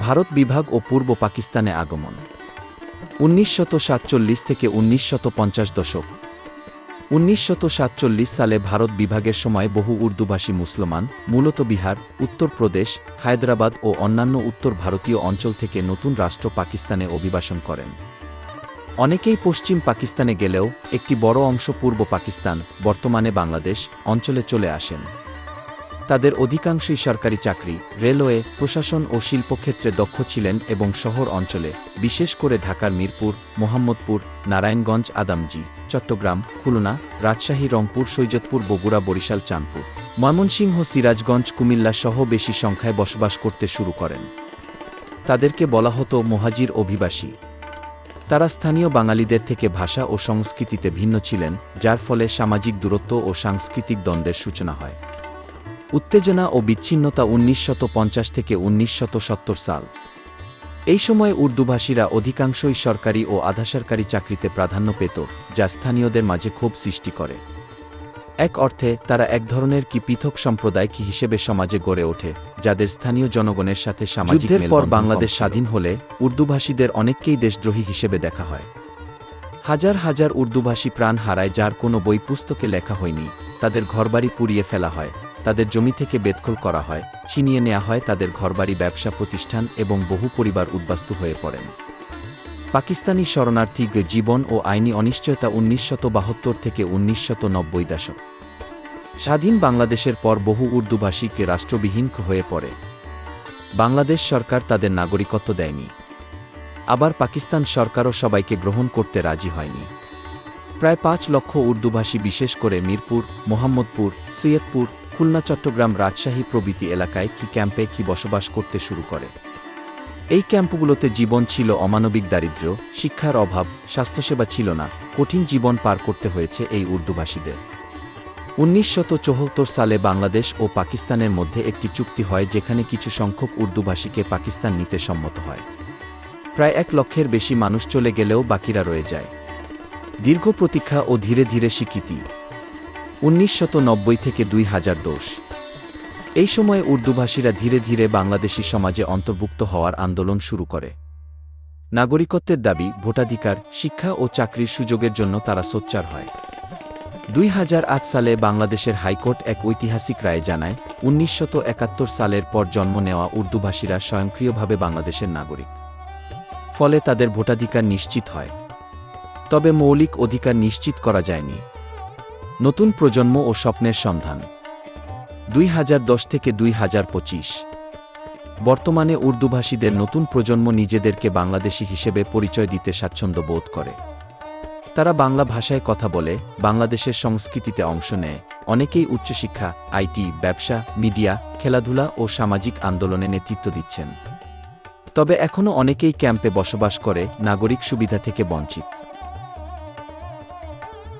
ভারত বিভাগ ও পূর্ব পাকিস্তানে আগমন। উনিশ সাতচল্লিশ থেকে উনিশ পঞ্চাশ দশক। উনিশ সাতচল্লিশ সালে ভারত বিভাগের সময় বহু উর্দুভাষী মুসলমান, মূলত বিহার উত্তরপ্রদেশ হায়দ্রাবাদ ও অন্যান্য উত্তর ভারতীয় অঞ্চল থেকে নতুন রাষ্ট্র পাকিস্তানে অভিবাসন করেন। অনেকেই পশ্চিম পাকিস্তানে গেলেও একটি বড় অংশ পূর্ব পাকিস্তান, বর্তমানে বাংলাদেশ অঞ্চলে চলে আসেন। তাদের অধিকাংশই সরকারি চাকরি, রেলওয়ে, প্রশাসন ও শিল্পক্ষেত্রে দক্ষ ছিলেন এবং শহর অঞ্চলে, বিশেষ করে ঢাকার মিরপুর, মোহাম্মদপুর, নারায়ণগঞ্জ, আদামজি, চট্টগ্রাম, খুলনা, রাজশাহী, রংপুর সৈয়দপুর বগুড়া, বরিশাল, চাঁদপুর, ময়মনসিংহ, সিরাজগঞ্জ, কুমিল্লা সহ বেশি সংখ্যায় বসবাস করতে শুরু করেন। তাদেরকে বলা হতো মহাজির অভিবাসী। তারা স্থানীয় বাঙালিদের থেকে ভাষা ও সংস্কৃতিতে ভিন্ন ছিলেন, যার ফলে সামাজিক দূরত্ব ও সাংস্কৃতিক দ্বন্দ্বের সূচনা হয়। উত্তেজনা ও বিচ্ছিন্নতা উনিশ থেকে উনিশ সাল। এই সময়ে উর্দুভাষীরা অধিকাংশই সরকারি ও আধাসরকারি চাকরিতে প্রাধান্য পেত যা স্থানীয়দের মাঝে ক্ষোভ সৃষ্টি করে। এক অর্থে তারা এক ধরনের কি পৃথক সম্প্রদায় কি হিসেবে সমাজে গড়ে ওঠে যাদের স্থানীয় জনগণের সাথে সামাজিক পর পর বাংলাদেশ স্বাধীন হলে উর্দুভাষীদের অনেককেই দেশদ্রোহী হিসেবে দেখা হয়। হাজার হাজার উর্দুভাষী প্রাণ হারায় যার কোনো বই পুস্তকে লেখা হয়নি তাদের ঘরবাড়ি পুড়িয়ে ফেলা হয়। তাদের জমি থেকে বেদখল করা হয়, ছিনিয়ে নেওয়া হয় তাদের ঘরবাড়ি, ব্যবসা প্রতিষ্ঠান এবং বহু পরিবার উদ্বাস্তু হয়ে পড়েন। পাকিস্তানি শরণার্থী জীবন ও আইনি অনিশ্চয়তা উনিশ থেকে উনিশ দশক। স্বাধীন বাংলাদেশের পর বহু উর্দুভাষীকে রাষ্ট্রবিহীন হয়ে পড়ে। বাংলাদেশ সরকার তাদের নাগরিকত্ব দেয়নি। আবার পাকিস্তান সরকারও সবাইকে গ্রহণ করতে রাজি হয়নি। প্রায় পাঁচ লক্ষ উর্দুভাষী বিশেষ করে মিরপুর, মোহাম্মদপুর, সৈয়দপুর খুলনা, চট্টগ্রাম রাজশাহী প্রভৃতি এলাকায় কি ক্যাম্পে কি বসবাস করতে শুরু করে? এই ক্যাম্পগুলোতে জীবন ছিল অমানবিক দারিদ্র্য, শিক্ষার অভাব, স্বাস্থ্যসেবা ছিল না, কঠিন জীবন পার করতে হয়েছে এই উর্দুভাষীদের। উনিশ সালে বাংলাদেশ ও পাকিস্তানের মধ্যে একটি চুক্তি হয় যেখানে কিছু সংখ্যক উর্দুভাষীকে পাকিস্তান নিতে সম্মত হয়। প্রায় এক লক্ষের বেশি মানুষ চলে গেলেও বাকিরা রয়ে যায়। দীর্ঘ প্রতীক্ষা ও ধীরে ধীরে স্বীকৃতি। উনিশ থেকে দুই হাজার দোষ এই সময়ে উর্দুভাষীরা ধীরে ধীরে বাংলাদেশি সমাজে অন্তর্ভুক্ত হওয়ার আন্দোলন শুরু করে। নাগরিকত্বের দাবি, ভোটাধিকার, শিক্ষা ও চাকরির সুযোগের জন্য তারা সোচ্চার হয়। দুই হাজার আট সালে বাংলাদেশের হাইকোর্ট এক ঐতিহাসিক রায় জানায় উনিশ সালের পর জন্ম নেওয়া উর্দুভাষীরা স্বয়ংক্রিয়ভাবে বাংলাদেশের নাগরিক। ফলে তাদের ভোটাধিকার নিশ্চিত হয়। তবে মৌলিক অধিকার নিশ্চিত করা যায়নি। নতুন প্রজন্ম ও স্বপ্নের সন্ধান। দুই হাজার দশ থেকে দুই হাজার পঁচিশ। বর্তমানে উর্দুভাষীদের নতুন প্রজন্ম নিজেদেরকে বাংলাদেশি হিসেবে পরিচয় দিতে স্বাচ্ছন্দ্য বোধ করে। তারা বাংলা ভাষায় কথা বলে, বাংলাদেশের সংস্কৃতিতে অংশ নেয়। অনেকেই উচ্চশিক্ষা, আইটি, ব্যবসা, মিডিয়া, খেলাধুলা ও সামাজিক আন্দোলনে নেতৃত্ব দিচ্ছেন। তবে এখনও অনেকেই ক্যাম্পে বসবাস করে নাগরিক সুবিধা থেকে বঞ্চিত।